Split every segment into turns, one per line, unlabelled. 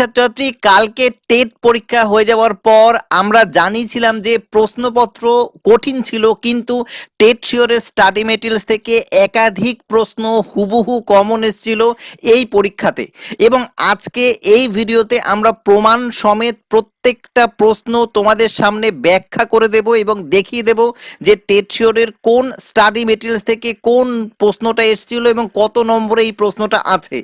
ছাত্রছাত্রী, কালকে টেট পরীক্ষা হয়ে যাওয়ার পর আমরা জানিয়েছিলাম যে প্রশ্নপত্র কঠিন ছিল, কিন্তু টেট শিওরের স্টাডি মেটেরিয়ালস থেকে একাধিক প্রশ্ন হুবহু কমন এসেছিল এই পরীক্ষাতে। এবং আজকে এই ভিডিওতে আমরা প্রমাণ সমেত প্রত্যেকটা প্রশ্ন তোমাদের সামনে ব্যাখ্যা করে দেব এবং দেখিয়ে দেব যে টেট শিওরের কোন স্টাডি মেটেরিয়ালস থেকে কোন প্রশ্নটা এসেছিল এবং কত নম্বরে এই প্রশ্নটা আছে।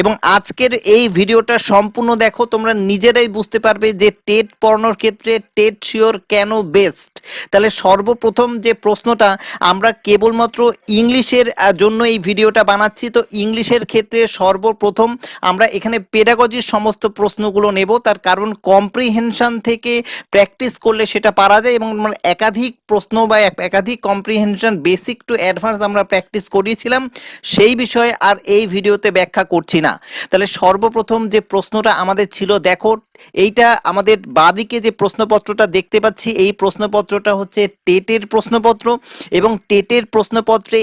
এবং আজকের এই ভিডিওটা সম্পূর্ণ দেখো, তোমরা নিজেরাই বুঝতে পারবে যে টেট পড়ানোর ক্ষেত্রে টেট শিওর কেন বেস্ট। তাহলে সর্বপ্রথম যে প্রশ্নটা, আমরা কেবলমাত্র ইংলিশের জন্য এই ভিডিওটা বানাচ্ছি। তো ইংলিশের ক্ষেত্রে সর্বপ্রথম আমরা এখানে পেডাগজির সমস্ত প্রশ্নগুলো নেব। তার কারণ কম্প্রিহেনশন থেকে প্র্যাকটিস করলে সেটা পারা যায় এবং আমরা একাধিক প্রশ্ন বা একাধিক কম্প্রিহেনশন বেসিক টু অ্যাডভান্স আমরা প্র্যাকটিস করিয়েছিলাম, সেই বিষয়ে আর এই ভিডিওতে ব্যাখ্যা করছি না। তাহলে সর্বপ্রথম যে প্রশ্নটা আমাদের ছিল, দেখো, এইটা আমাদের বাদিকে যে প্রশ্নপত্রটা দেখতে পাচ্ছি, এই প্রশ্নপত্রটা হচ্ছে টেটের প্রশ্নপত্র এবং টেটের প্রশ্নপত্রে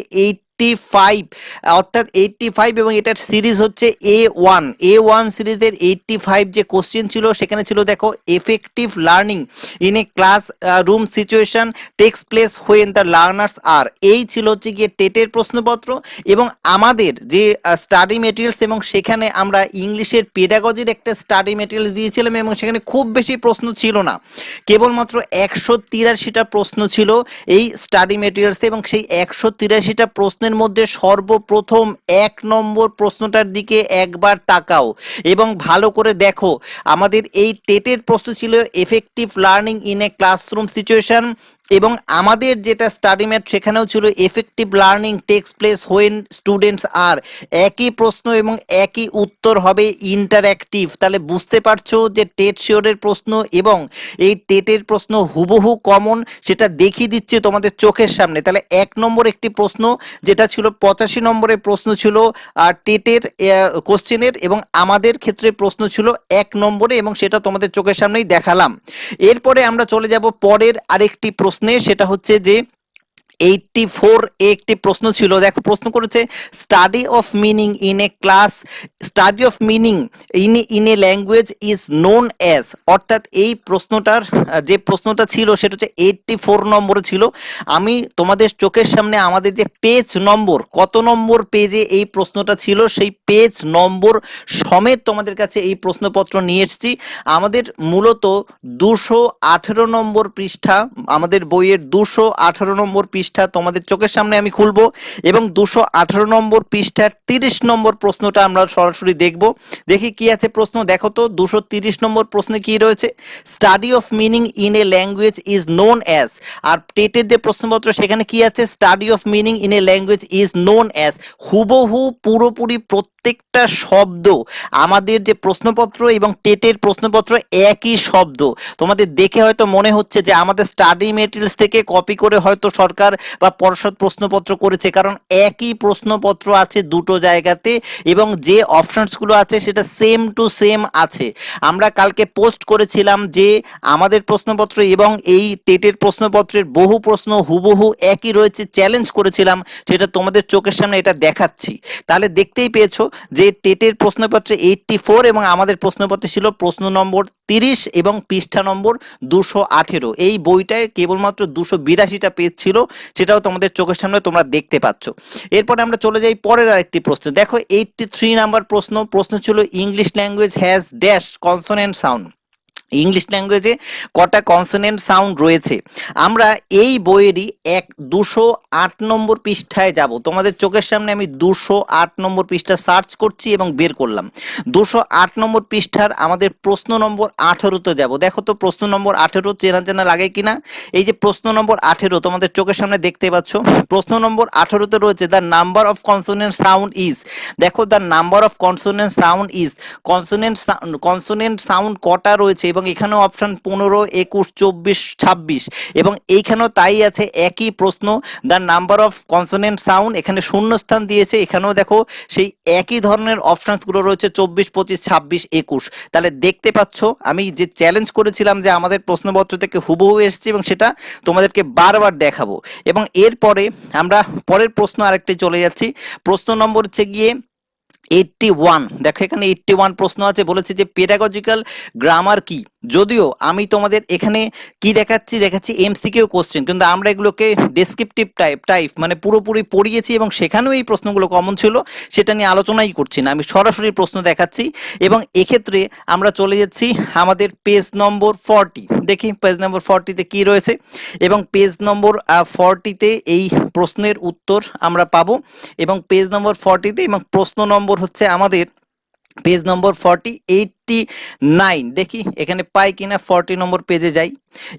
ফাইভ অর্থাৎ এইটটি ফাইভ এবং এটার সিরিজ হচ্ছে এ ওয়ান এ ওয়ান সিরিজের এইটটি ফাইভ যে কোশ্চেন ছিল, সেখানে ছিল দেখো effective learning in a classroom situation takes place the learners আর এই ছিল হচ্ছে গিয়ে টেটের প্রশ্নপত্র এবং আমাদের যে স্টাডি মেটেরিয়ালস এবং সেখানে আমরা ইংলিশের পেডাগজির একটা স্টাডি মেটেরিয়ালস দিয়েছিলাম এবং সেখানে খুব বেশি প্রশ্ন ছিল না। কেবলমাত্র একশো তিরাশিটা প্রশ্ন ছিল এই স্টাডি মেটেরিয়ালসে এবং সেই একশো তিরাশিটা প্রশ্নের মধ্যে সর্বপ্রথম এক নম্বর প্রশ্নটার দিকে একবার তাকাও এবং ভালো করে দেখো। আমাদের এই টেটের প্রশ্ন ছিল effective learning in a classroom situation এবং আমাদের যেটা স্টাডি ম্যাট সেখানেও ছিল effective learning takes place when students আর একই প্রশ্ন এবং একই উত্তর হবে ইন্টারঅ্যাক্টিভ তাহলে বুঝতে পারছ যে টেট শিওরের প্রশ্ন এবং এই টেটের প্রশ্ন হুবহু কমন সেটা দেখিয়ে দিচ্ছে তোমাদের চোখের সামনে। তাহলে এক নম্বর একটি প্রশ্ন, যেটা ছিল পঁচাশি নম্বরের প্রশ্ন ছিল আর টেটের কোশ্চেনের এবং আমাদের ক্ষেত্রে প্রশ্ন ছিল এক নম্বরে এবং সেটা তোমাদের চোখের সামনেই দেখালাম। এরপরে আমরা চলে যাব পরের আরেকটি প্রশ্নে। সেটা হচ্ছে যে এইটটি ফোর একটি প্রশ্ন ছিল। দেখো, প্রশ্ন করেছে study of meaning in a class study of meaning in in a language is known as অর্থাৎ এই প্রশ্নটার, যে প্রশ্নটা ছিল, সেটা হচ্ছে এইটটি ফোর নম্বরে ছিল। আমি তোমাদের চোখের সামনে আমাদের যে পেজ নম্বর, কত নম্বর পেজে এই প্রশ্নটা ছিল, সেই পেজ নম্বর সমেত তোমাদের কাছে এই প্রশ্নপত্র নিয়ে এসেছি। আমাদের মূলত দুশো আঠেরো নম্বর পৃষ্ঠা, আমাদের বইয়ের দুশো আঠেরো নম্বর পৃষ্ঠা তোমাদের চোখের সামনে আমি খুলবো এবং দুশো আঠেরো নম্বর পৃষ্ঠার তিরিশ নম্বর প্রশ্নটা আমরা সরাসরি দেখব। দেখি কি আছে প্রশ্ন। দেখো তো, দুশো তিরিশ নম্বর প্রশ্নে কি রয়েছে? Study of meaning in a language is known as আর টেটের যে প্রশ্নপত্র, সেখানে কি আছে? Study of meaning in a language is known as হুবহু পুরোপুরি প্রত্যেকটা শব্দ, আমাদের যে প্রশ্নপত্র এবং টেটের প্রশ্নপত্র একই শব্দ। তোমাদের দেখে হয়তো মনে হচ্ছে যে আমাদের স্টাডি মেটেরিয়ালস থেকে কপি করে হয়তো সরকার বা পর্ষদ প্রশ্নপত্র করেছে, কারণ একই প্রশ্নপত্র আছে দুটো জায়গাতে এবং যে অপশনসগুলো আছে সেটা সেম টু সেম আছে। আমরা কালকে পোস্ট করেছিলাম যে আমাদের প্রশ্নপত্র এবং এই টেটের প্রশ্নপত্রের বহু প্রশ্ন হুবহু একই রয়েছে চ্যালেঞ্জ করেছিলাম, সেটা তোমাদের চোখের সামনে এটা দেখাচ্ছি। তাহলে দেখতেই পেয়েছ যে টেটের প্রশ্নপত্রে এইটটি ফোর এবং আমাদের প্রশ্নপত্রে ছিল প্রশ্ন নম্বর তিরিশ এবং পৃষ্ঠা নম্বর দুশো আঠেরো। এই বইটায় কেবলমাত্র দুশো বিরাশিটা পেজ ছিল সেটাও তোমাদের চোখের সামনে তোমরা দেখতে পাচ্ছ। এরপরে আমরা চলে যাই পরের আরেকটি প্রশ্ন। দেখো এইটটি থ্রি নাম্বার প্রশ্ন। প্রশ্ন ছিল English language has dash consonant sound English ল্যাঙ্গুয়েজে কটা কনসোনেন্ট সাউন্ড রয়েছে। আমরা এই বইয়েরই এক দুশো আট নম্বর পৃষ্ঠায় যাব। তোমাদের চোখের সামনে আমি দুশো আট নম্বর পৃষ্ঠা সার্চ করছি এবং বের করলাম। দুশো আট নম্বর পৃষ্ঠার আমাদের প্রশ্ন নম্বর আঠেরোতে যাব। দেখো তো প্রশ্ন নম্বর আঠেরো চেনা চেনা লাগে কিনা? এই যে প্রশ্ন নম্বর আঠেরো, তোমাদের চোখের সামনে দেখতে পাচ্ছ? প্রশ্ন নম্বর আঠেরোতে রয়েছে the number of consonant sound is দেখো the number of consonant sound is consonant consonant sound কটা রয়েছে এবং এখানেও অপশান পনেরো, একুশ, চব্বিশ, ছাব্বিশ। এবং এইখানেও তাই আছে, একই প্রশ্ন। The number of consonant sound এখানে শূন্যস্থান দিয়েছে। এখানেও দেখো সেই একই ধরনের অপশানসগুলো রয়েছে, চব্বিশ, পঁচিশ, ছাব্বিশ, একুশ। তাহলে দেখতে পাচ্ছ, আমি যে চ্যালেঞ্জ করেছিলাম যে আমাদের প্রশ্নপত্র থেকে হুবহু এসেছে এবং সেটা তোমাদেরকে বারবার দেখাবো। এবং এরপরে আমরা পরের প্রশ্ন আরেকটি চলে যাচ্ছি। প্রশ্ন নম্বর হচ্ছে গিয়ে এইটটি ওয়ান দেখো এখানে এইটটি ওয়ান প্রশ্ন আছে। বলেছে যে পেডাগজিক্যাল গ্রামার কি? যদিও আমি তোমাদের এখানে কি দেখাচ্ছি দেখাচ্ছি এমসিকিউ কোশ্চেন কিন্তু আমরা এগুলোকে ডেসক্রিপটিভ টাইপ টাইপ মানে পুরোপুরি পড়িয়েছি এবং সেখানেও এই প্রশ্নগুলো কমন ছিল, সেটা নিয়ে আলোচনাই করছি না, আমি সরাসরি প্রশ্ন দেখাচ্ছি এবং এক্ষেত্রে আমরা চলে যাচ্ছি আমাদের পেজ নম্বর ফর্টি দেখি পেজ নম্বর ফর্টিতে কি রয়েছে এবং পেজ নম্বর ফর্টিতে এই প্রশ্নের উত্তর আমরা পাবো এবং পেজ নম্বর ফর্টিতে এবং প্রশ্ন নম্বর হচ্ছে আমাদের পেজ নম্বর ফর্টি এইটটি নাইন দেখি এখানে পাই কিনা? ফর্টি নম্বর পেজে যাই।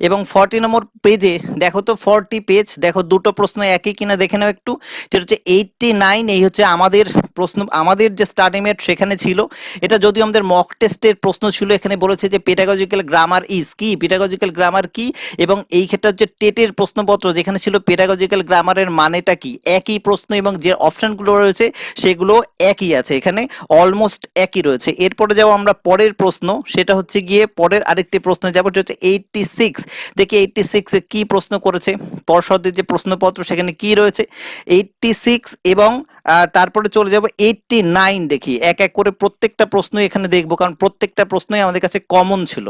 এবং ফর্টি নম্বর পেজে দেখো তো ফর্টি পেজ দেখো দুটো প্রশ্ন একই কিনা দেখে নাও একটু। সেটা হচ্ছে এইটটি নাইন এই হচ্ছে আমাদের প্রশ্ন, আমাদের যে স্টাডিমেট সেখানে ছিল, এটা যদিও আমাদের মক টেস্টের প্রশ্ন ছিল, এখানে বলেছে যে পেডাগজিক্যাল গ্রামার ইজ কি পেডাগজিক্যাল গ্রামার কি, এবং এই ক্ষেত্রে হচ্ছে টেটের প্রশ্নপত্র যেখানে ছিল পেডাগজিক্যাল গ্রামারের মানেটা কি, একই প্রশ্ন এবং যে অপশনগুলো রয়েছে সেগুলো একই আছে, এখানে অলমোস্ট একই রয়েছে। এরপরে যাব আমরা পরের প্রশ্ন, সেটা হচ্ছে গিয়ে পরের আরেকটি প্রশ্ন যাব সেটা হচ্ছে এইটটি সিক্স দেখি এইটটি সিক্সে কি প্রশ্ন করেছে? পর্ষদের যে প্রশ্নপত্র সেখানে কি রয়েছে? এইটটি সিক্স এবং তারপরে চলে যাব এইটটি নাইন দেখি। এক এক করে প্রত্যেকটা প্রশ্ন এখানে দেখব, কারণ প্রত্যেকটা প্রশ্নই আমাদের কাছে কমন ছিল।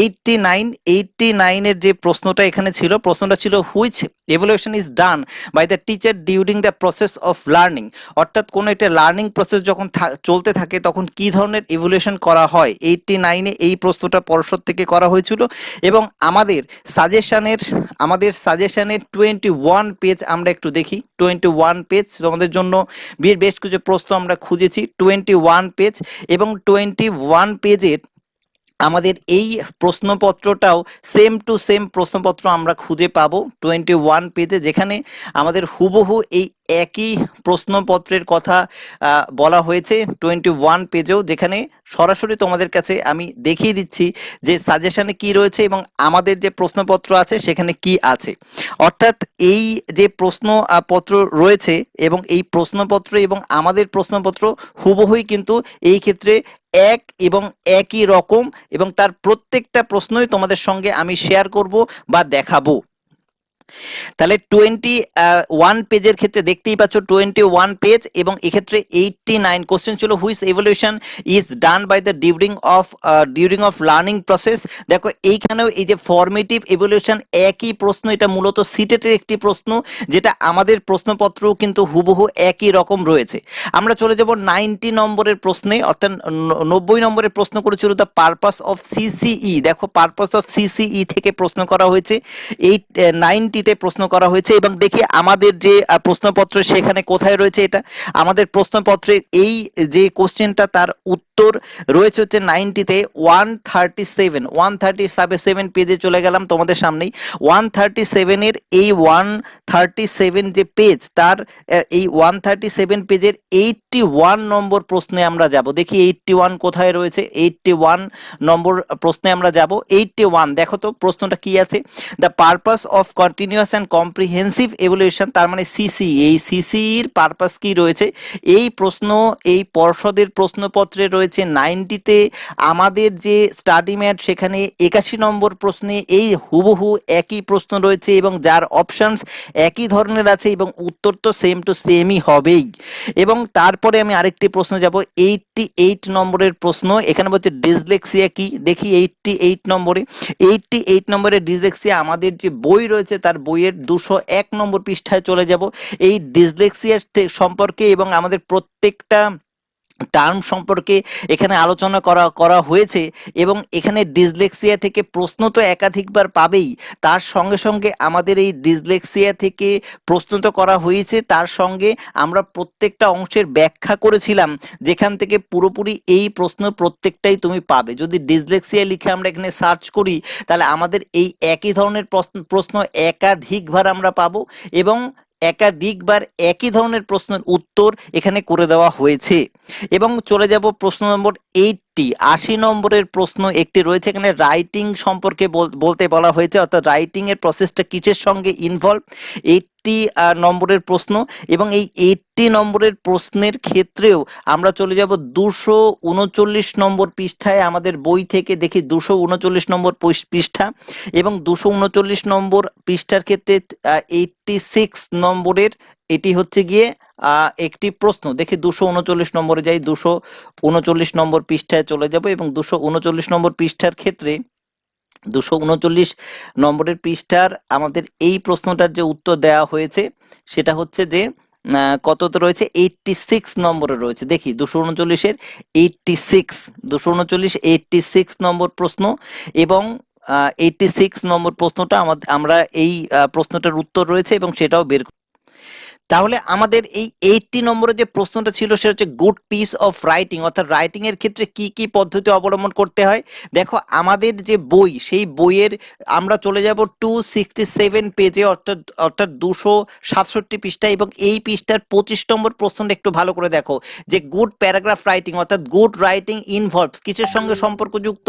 এইটটি নাইন এইটটি নাইনের যে প্রশ্নটা এখানে ছিল, প্রশ্নটা ছিল which evaluation is done by the teacher during the process of learning অর্থাৎ কোনো একটা লার্নিং প্রসেস যখন চলতে থাকে, তখন কি ধরনের ইভলিউশন করা হয়? এইটটি নাইনে এই প্রশ্নটা পর্ষদ থেকে করা হয়েছিল এবং আমাদের সাজেশনের আমাদের সাজেশনের টোয়েন্টি ওয়ান পেজ আমরা একটু দেখি। টোয়েন্টি ওয়ান পেজ তোমাদের জন্য বেশ বেশ কিছু প্রশ্ন আমরা খুঁজেছি। টোয়েন্টি ওয়ান পেজ এবং টোয়েন্টি ওয়ান পেজের আমাদের এই প্রশ্নপত্রটাও সেম টু সেম প্রশ্নপত্র আমরা খুঁজে পাবো। টোয়েন্টি ওয়ান পেজে যেখানে আমাদের হুবহু এই একই প্রশ্নপত্রের কথা বলা হয়েছে টোয়েন্টি ওয়ান পেজেও যেখানে সরাসরি তোমাদের কাছে আমি দেখিয়ে দিচ্ছি যে সাজেশনে কি রয়েছে এবং আমাদের যে প্রশ্নপত্র আছে সেখানে কি আছে। অর্থাৎ এই যে প্রশ্ন আহ, পত্র রয়েছে এবং এই প্রশ্নপত্র এবং আমাদের প্রশ্নপত্র হুবহুই কিন্তু এই ক্ষেত্রে এক এবং একই রকম এবং তার প্রত্যেকটা প্রশ্নই তোমাদের সঙ্গে আমি শেয়ার করব বা দেখাবো। তাহলে টোয়েন্টি ওয়ান পেজের ক্ষেত্রে দেখতেই পাচ্ছ টোয়েন্টি ওয়ান পেজ এবং এক্ষেত্রে এইটটি নাইন কোশ্চেন ছিল which evaluation is done by the during of during of learning process দেখো, এইখানেও এই যে ফর্মেটিভ এভলিউশন একই প্রশ্ন, এটা মূলত সিটেটের একটি প্রশ্ন, যেটা আমাদের প্রশ্নপত্রও কিন্তু হুবহু একই রকম রয়েছে। আমরা চলে যাব নাইনটি নম্বরের প্রশ্নে, অর্থাৎ নব্বই নম্বরের প্রশ্ন করেছিল দ্য পারপাস অফ সিসিই দেখো পারপাস অফ সিসিই থেকে প্রশ্ন করা হয়েছে। এই নাইনটিতে প্রশ্ন করা হয়েছে এবং দেখি আমাদের যে প্রশ্নপত্র সেখানে কোথায় রয়েছে এটা। আমাদের প্রশ্নপত্রের এই যে কোশ্চেনটা তার উত্তর রয়েছে হচ্ছে নাইনটিতে one thirty seven one thirty seven পেজে চলে গেলাম তোমাদের সামনেই। ওয়ান থার্টি সেভেনের এই ওয়ান থার্টি সেভেন যে পেজ তার এই ওয়ান থার্টি সেভেন পেজের এইটটি ওয়ান নম্বর প্রশ্নে আমরা যাব। দেখি এইটটি ওয়ান কোথায় রয়েছে? এইটটি ওয়ান নম্বর প্রশ্নে আমরা যাব। এইটটি ওয়ান দেখো তো প্রশ্নটা কি আছে? The purpose of continuous and comprehensive evaluation তার মানে সিসি এই সিসির পারপাস কি রয়েছে? এই প্রশ্ন, এই পর্ষদের প্রশ্নপত্রে রয়েছে নাইনটিতে আমাদের যে স্টাডি ম্যাট সেখানে একাশি নম্বর প্রশ্নে এই হুবহু একই প্রশ্ন রয়েছে এবং যার অপশানস একই ধরনের আছে এবং উত্তর তো সেম টু সেমই হবেই। এবং তারপরে আমি আরেকটি প্রশ্ন যাব এইটটি এইট নম্বরের প্রশ্ন, এখানে বলছে ডিসলেক্সিয়া কি? দেখি এইটটি এইট নম্বরে। এইটটি এইট নম্বরের ডিসলেক্সিয়া আমাদের যে বই রয়েছে, তার বইয়ের দুশো এক নম্বর পৃষ্ঠায় চলে যাব। এই ডিসলেক্সিয়ার সম্পর্কে এবং আমাদের প্রত্যেকটা টার্ম সম্পর্কে এখানে আলোচনা করা করা হয়েছে এবং এখানে ডিসলেক্সিয়া থেকে প্রশ্ন তো একাধিকবার পাবেই। তার সঙ্গে সঙ্গে আমাদের এই ডিসলেক্সিয়া থেকে প্রশ্ন তো করা হয়েছে। তার সঙ্গে আমরা প্রত্যেকটা অংশের ব্যাখ্যা করেছিলাম। যেখান থেকে পুরোপুরি এই প্রশ্ন প্রত্যেকটাই তুমি পাবে। যদি ডিসলেক্সিয়া লিখে আমরা এখানে সার্চ করি, তাহলে আমাদের এই একই ধরনের প্রশ্ন প্রশ্ন একাধিকবার আমরা পাবো এবং একাধিকবার একই ধরনের প্রশ্নের উত্তর এখানে করে দেওয়া হয়েছে। এবং চলে যাব প্রশ্ন নম্বর এইটটি আশি নম্বরের প্রশ্ন একটি রয়েছে, এখানে রাইটিং সম্পর্কে বল- বলতে বলা হয়েছে, অর্থাৎ রাইটিং এর প্রসেসটা কিসের সঙ্গে ইনভলভ এইটটি নম্বরের প্রশ্ন এবং এই এইটটি নম্বরের প্রশ্নের ক্ষেত্রেও আমরা চলে যাব দুশো উনচল্লিশ নম্বর পৃষ্ঠায়, আমাদের বই থেকে দেখি দুশো উনচল্লিশ নম্বর পৃষ্ঠা এবং দুশো উনচল্লিশ নম্বর পৃষ্ঠার ক্ষেত্রে এইটটি সিক্স নম্বরের এটি হচ্ছে গিয়ে একটি প্রশ্ন। দেখি দুশো উনচল্লিশ নম্বরে যাই, দুশো উনচল্লিশ নম্বর পৃষ্ঠায় চলে যাব এবং দুশো উনচল্লিশ নম্বর পৃষ্ঠার ক্ষেত্রে, দুশো উনচল্লিশ নম্বরের পৃষ্ঠার আমাদের এই প্রশ্নটার যে উত্তর দেওয়া হয়েছে, সেটা হচ্ছে যে কততে রয়েছে? এইটটি সিক্স নম্বরে রয়েছে। দেখি, দুশো উনচল্লিশের এইটটি সিক্স, দুশো উনচল্লিশ, এইটটি সিক্স নম্বর প্রশ্ন এবং এইটটি সিক্স নম্বর প্রশ্নটা আমরা এই প্রশ্নটার উত্তর রয়েছে এবং সেটাও বের তাহলে আমাদের এই এইটটি নম্বরে যে প্রশ্নটা ছিল, সেটা হচ্ছে গুড পিস অফ রাইটিং অর্থাৎ রাইটিং এর ক্ষেত্রে কি কি পদ্ধতি অবলম্বন করতে হয়? দেখো, আমাদের যে বই, সেই বইয়ের আমরা চলে যাব টু সিক্সটি সেভেন পেজে অর্থাৎ অর্থাৎ দুশো সাতষট্টি পৃষ্ঠা এবং এই পৃষ্ঠার পঁচিশ নম্বর প্রশ্নটা একটু ভালো করে দেখো। যে গুড প্যারাগ্রাফ রাইটিং অর্থাৎ গুড রাইটিং ইনভলভস কিসের সঙ্গে সম্পর্কযুক্ত?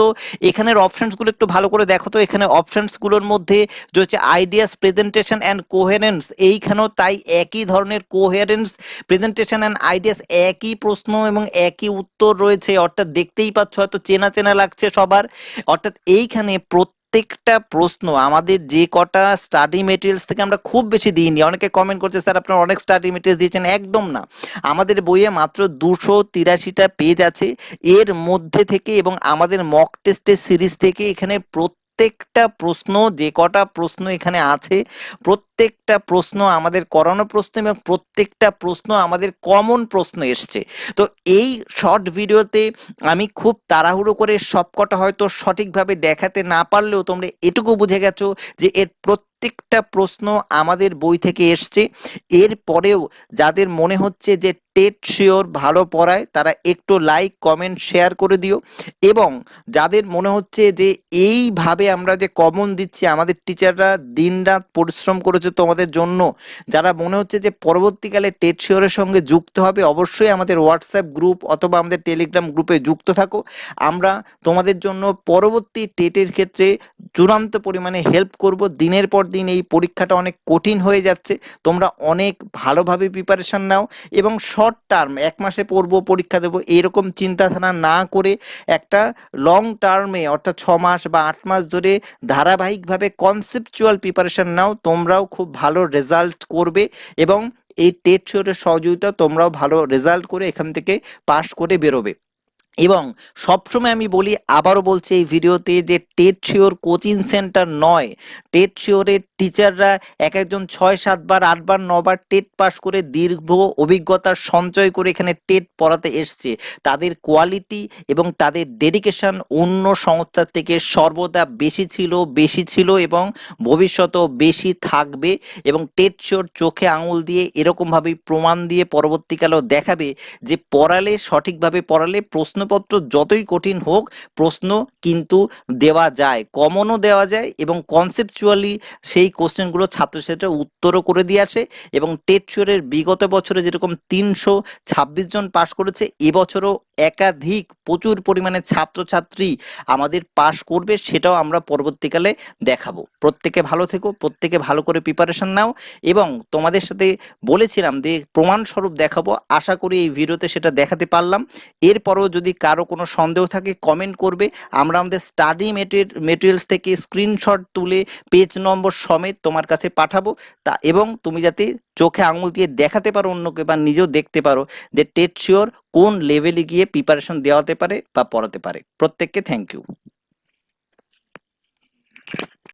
এখানের অপশনসগুলো একটু ভালো করে দেখো তো, এখানে অপশনসগুলোর মধ্যে যে হচ্ছে আইডিয়াস প্রেজেন্টেশন অ্যান্ড কোহেরেন্স এইখানেও তাই একই ধরনের কোহেরেন্স প্রেজেন্টেশন অ্যান্ড আইডিয়াস একই প্রশ্ন এবং একই উত্তর রয়েছে। অর্থাৎ দেখতেই পাচ্ছ, হয়তো চেনা চেনা লাগছে সবার। অর্থাৎ এইখানে প্রত্যেকটা প্রশ্ন আমাদের যে কটা স্টাডি মেটেরিয়ালস থেকে আমরা খুব বেশি দিইনি। অনেকে কমেন্ট করছে, স্যার, আপনারা অনেক স্টাডি মেটেরিয়ালস দিয়েছেন। একদম না। আমাদের বইয়ে মাত্র দুশো তিরাশিটা পেজ আছে। এর মধ্যে থেকে এবং আমাদের মক টেস্টের সিরিজ থেকে এখানে প্রত্যেকটা প্রশ্ন, যে কটা প্রশ্ন এখানে আছে প্রত্যেকটা প্রশ্ন আমাদের করানো প্রশ্ন এবং প্রত্যেকটা প্রশ্ন আমাদের কমন প্রশ্ন এসছে। তো এই শর্ট ভিডিওতে আমি খুব তাড়াহুড়ো করে সবকটা হয়তো সঠিকভাবে দেখাতে না পারলেও তোমরা এটুকু বুঝে গেছো যে এর প্রত্যেকটা প্রশ্ন আমাদের বই থেকে এসছে। এর পরেও যাদের মনে হচ্ছে যে টেট শিওর ভালো পড়ায়, তারা একটু লাইক কমেন্ট শেয়ার করে দিও। এবং যাদের মনে হচ্ছে যে এইভাবে আমরা যে কমন দিচ্ছি, আমাদের টিচাররা দিনরাত পরিশ্রম করেছে তোমাদের জন্য। যারা মনে হচ্ছে যে পরবর্তীকালে টেট শিওরের সঙ্গে যুক্ত হবে, অবশ্যই আমাদের হোয়াটসঅ্যাপ গ্রুপ অথবা আমাদের টেলিগ্রাম গ্রুপে যুক্ত থাকো। আমরা তোমাদের জন্য পরবর্তী টেটের ক্ষেত্রে চূড়ান্ত পরিমাণে হেল্প করব। দিনের পর দিন এই পরীক্ষাটা অনেক কঠিন হয়ে যাচ্ছে। তোমরা অনেক ভালোভাবে প্রিপারেশান নাও এবং শর্ট টার্ম এক মাসে পড়ব, পরীক্ষা দেবো, এরকম চিন্তাধারা না করে একটা লং টার্মে অর্থাৎ ছ মাস বা আট মাস ধরে ধারাবাহিকভাবে কনসেপচুয়াল প্রিপারেশান নাও। তোমরাও খুব ভালো রেজাল্ট করবে এবং এই টেট শিওরের সহযোগিতা তোমরাও ভালো রেজাল্ট করে এখান থেকে পাশ করে বেরোবে। এবং সবসময় আমি বলি, আবারও বলছি এই ভিডিওতে যে টেট শিওর কোচিং সেন্টার নয়। টেট শিওরের টিচাররা এক একজন ছয় সাতবার আটবার নবার টেট পাস করে দীর্ঘ অভিজ্ঞতা সঞ্চয় করে এখানে টেট পড়াতে এসছে। তাদের কোয়ালিটি এবং তাদের ডেডিকেশন অন্য সংস্থার থেকে সর্বদা বেশি ছিল বেশি ছিল এবং ভবিষ্যতেও বেশি থাকবে এবং টেট শিওর চোখে আঙুল দিয়ে এরকমভাবেই প্রমাণ দিয়ে পরবর্তীকালেও দেখাবে যে পড়ালে, সঠিকভাবে পড়ালে প্রশ্নপত্র যতই কঠিন হোক, প্রশ্ন কিন্তু দেওয়া যায় কমনও দেওয়া যায় এবং কনসেপচুয়ালি সেই কোশ্চেনগুলো ছাত্রছাত্রীরা উত্তরও করে দিয়ে আসে এবং টেট শিওরের বিগত বছরে যেরকম তিনশো ছাব্বিশ জন পাশ করেছে, এবছরও একাধিক প্রচুর পরিমাণে ছাত্রছাত্রী আমাদের পাশ করবে সেটাও আমরা পরবর্তীকালে দেখাবো। প্রত্যেকে ভালো থেকো, প্রত্যেকে ভালো করে প্রিপারেশন নাও এবং তোমাদের সাথে বলেছিলাম যে প্রমাণস্বরূপ দেখাবো, আশা করি এই ভিডিওতে সেটা দেখাতে পারলাম। এরপরও যদি কারও কোনো সন্দেহ থাকে কমেন্ট করবে। আমরা আমাদের স্টাডি মেটেরিয়ালস থেকে স্ক্রিনশট তুলে পেজ নম্বর সমেত তোমার কাছে পাঠাবো। তা, এবং তুমি যাতে চোখে আঙুল দিয়ে দেখাতে পারো অন্যকে বা নিজেও দেখতে পারো যে টেট শিওর কোন লেভেলে গিয়ে প্রিপারেশন দেওয়াতে পারে বা পড়াতে পারে। প্রত্যেককে থ্যাংক ইউ